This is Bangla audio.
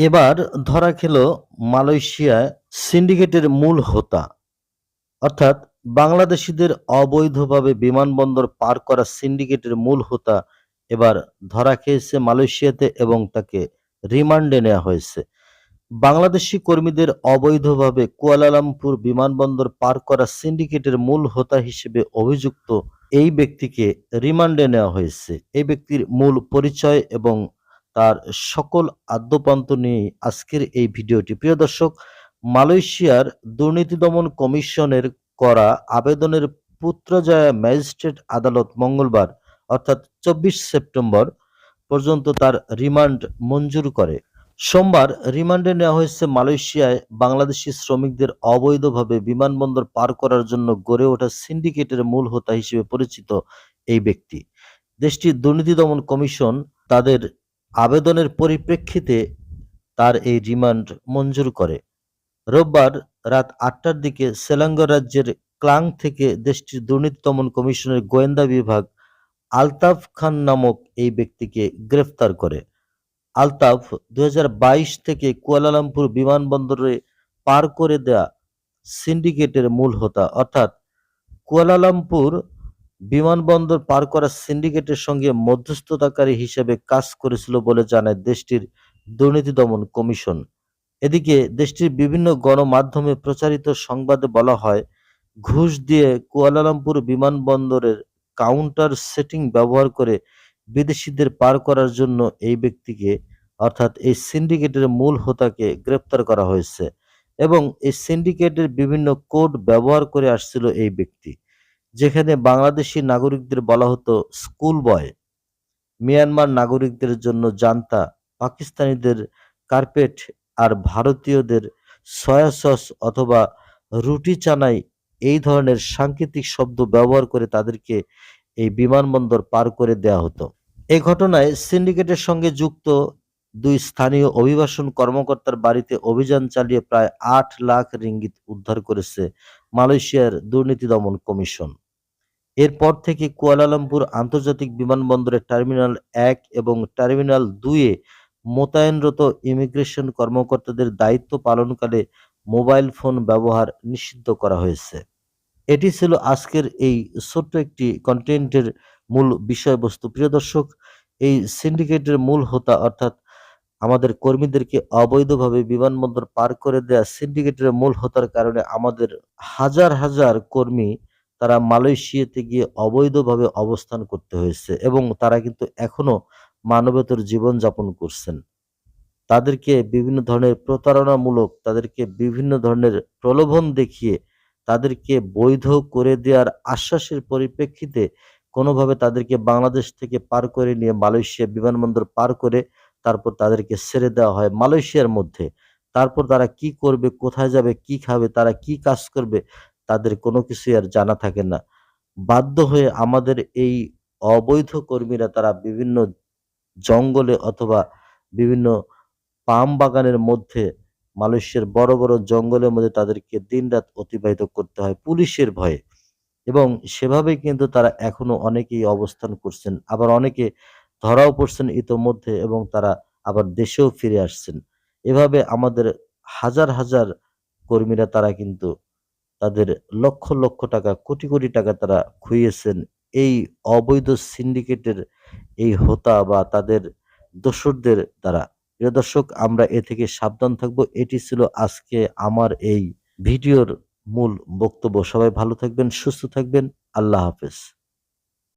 এবার ধরা খেল মালয়েশিয়ায় সিন্ডিকেটের মূল হোতা। অর্থাৎ বাংলাদেশিদের অবৈধভাবে বিমানবন্দর পার করা সিন্ডিকেটের মূল হোতা এবার ধরা খেয়েছে মালয়েশিয়াতে এবং তাকে রিমান্ডে নেওয়া হয়েছে। বাংলাদেশি কর্মীদের অবৈধভাবে কুয়ালালামপুর বিমানবন্দর পার করা সিন্ডিকেটের মূল হোতা হিসেবে অভিযুক্ত এই ব্যক্তিকে রিমান্ডে নেওয়া হয়েছে। এই ব্যক্তির মূল পরিচয় এবং তার সকল আদ্যপান্ত নিয়ে আজকের এই ভিডিওটি। প্রিয় দর্শক, মালয়েশিয়ার দুর্নীতি দমন কমিশনের করা আবেদনের পুত্রজয়া ম্যাজিস্ট্রেট আদালত মঙ্গলবার, অর্থাৎ চব্বিশ সেপ্টেম্বর পর্যন্ত তার রিমান্ড মঞ্জুর করে। সোমবার রিমান্ডে নেওয়া হয়েছে মালয়েশিয়ায় বাংলাদেশি শ্রমিকদের অবৈধভাবে বিমানবন্দর পার করার জন্য গড়ে ওঠা সিন্ডিকেটের মূল হোতা হিসেবে পরিচিত এই ব্যক্তি। দেশটির দুর্নীতি দমন কমিশন তাদের আবেদনের পরিপ্রেক্ষিতে তার এই রিমান্ড মঞ্জুর করে। রোববার রাত আটটার দিকে সেলাঙ্গা রাজ্যের ক্লাং থেকে দেশটির দুর্নীতি দমন কমিশনের গোয়েন্দা বিভাগ আলতাফ খান নামক এই ব্যক্তিকে গ্রেফতার করে। আলতাফ দু হাজার বাইশ থেকে কুয়ালালামপুর বিমানবন্দরে পার করে দেয়া সিন্ডিকেটের মূল হোতা। অর্থাৎ কুয়ালালামপুর বিমানবন্দর পার করা সিন্ডিকেটের সঙ্গে মধ্যস্থতাকারী হিসেবে কাজ করেছিল বলে জানায় দেশটির দুর্নীতি দমন কমিশন। এদিকে দেশটির বিভিন্ন গণমাধ্যমে প্রচারিত সংবাদে বলা হয়, ঘুষ দিয়ে কুয়ালালামপুর বিমানবন্দরের কাউন্টার সেটিং ব্যবহার করে বিদেশিদের পার করার জন্য এই ব্যক্তিকে, অর্থাৎ এই সিন্ডিকেটের মূল হোতাকে গ্রেপ্তার করা হয়েছে এবং এই সিন্ডিকেটের বিভিন্ন কোড ব্যবহার করে আসছিল এই ব্যক্তি। যেখানে বাংলাদেশি নাগরিকদের বলা হতো স্কুল বয় মিয়ানমার নাগরিকদের জন্য জান্তা, পাকিস্তানিদের কার্পেট আর ভারতীয়দের সয়া সস অথবা রুটি চানাই এই ধরনের সাংকেতিক শব্দ ব্যবহার করে তাদেরকে এই বিমানবন্দর পার করে দেওয়া হতো। এই ঘটনায় সিন্ডিকেটের সঙ্গে যুক্ত দুই স্থানীয় অভিবাসন কর্মকর্তার বাড়িতে অভিযান চালিয়ে প্রায় আট লাখ রিঙ্গিত উদ্ধার করেছে মালয়েশিয়ার দুর্নীতি দমন কমিশন। এরপর থেকে কুয়ালালামপুর আন্তর্জাতিক বিমানবন্দরের টার্মিনাল এক এবং টার্মিনাল দুইয়ে মোতায়েনরত ইমিগ্রেশন কর্মকর্তাদের দায়িত্ব পালনকালে মোবাইল ফোন ব্যবহার নিষিদ্ধ করা হয়েছে। এটি ছিল আজকের এই ছোট্ট একটি কন্টেন্টের মূল বিষয়বস্তু। প্রিয় দর্শক, এই সিন্ডিকেটের মূল হোতা অর্থাৎ আমাদের কর্মীদেরকে অবৈধভাবে বিমানবন্দর পার করে দেয়া সিন্ডিকেটের মূল হোতার কারণে আমাদের হাজার হাজার কর্মী তারা মালয়েশিয়াতে গিয়ে অবৈধভাবে অবস্থান করতে হয়েছে এবং তারা কিন্তু এখনও মানবেতর জীবন যাপন করছেন। তাদেরকে বিভিন্ন ধরনের প্রতারণামূলক, তাদেরকে বিভিন্ন ধরনের প্রলোভন দেখিয়ে তাদেরকে বৈধ করে দেওয়ার আশ্বাসের পরিপ্রেক্ষিতে কোনোভাবে তাদেরকে বাংলাদেশ থেকে পার করে নিয়ে মালয়েশিয়া বিমানবন্দর পার করে তারপর তাদেরকে ছেড়ে দেওয়া হয় মালয়েশিয়ার মধ্যে। তারপর তারা কি করবে, কোথায় যাবে, কি খাবে, তারা কি কাজ করবে তাদের কোনো কিছুই আর জানা থাকে না। বাধ্য হয়ে আমাদের এই অবৈধ কর্মীরা তারা বিভিন্ন জঙ্গলে অথবা বিভিন্ন পাম বাগানের মধ্যে, মালয়েশিয়ার বড় বড় জঙ্গলের মধ্যে তাদেরকে দিনরাত অতিবাহিত করতে হয় পুলিশের ভয়ে। এবং সেভাবেই কিন্তু তারা এখনও অনেকেই অবস্থান করছেন, আবার অনেকে ধরাও পড়ছেন ইতোমধ্যে এবং তারা আবার দেশেও ফিরে আসছেন। এভাবে আমাদের হাজার হাজার কর্মীরা তারা কিন্তু তাদের লক্ষ লক্ষ টাকা, কোটি কোটি টাকা তারা খুইয়েছেন। এই অবৈধ সিন্ডিকেটের এই হোতা বা তাদের দোসরদের দ্বারা। প্রিয় দর্শক, আমরা এ থেকে সাবধান থাকব। এটি ছিল আজকে আমার এই ভিডিওর মূল বক্তব্য। সবাই ভালো থাকবেন, সুস্থ থাকবেন। আল্লাহ হাফেজ।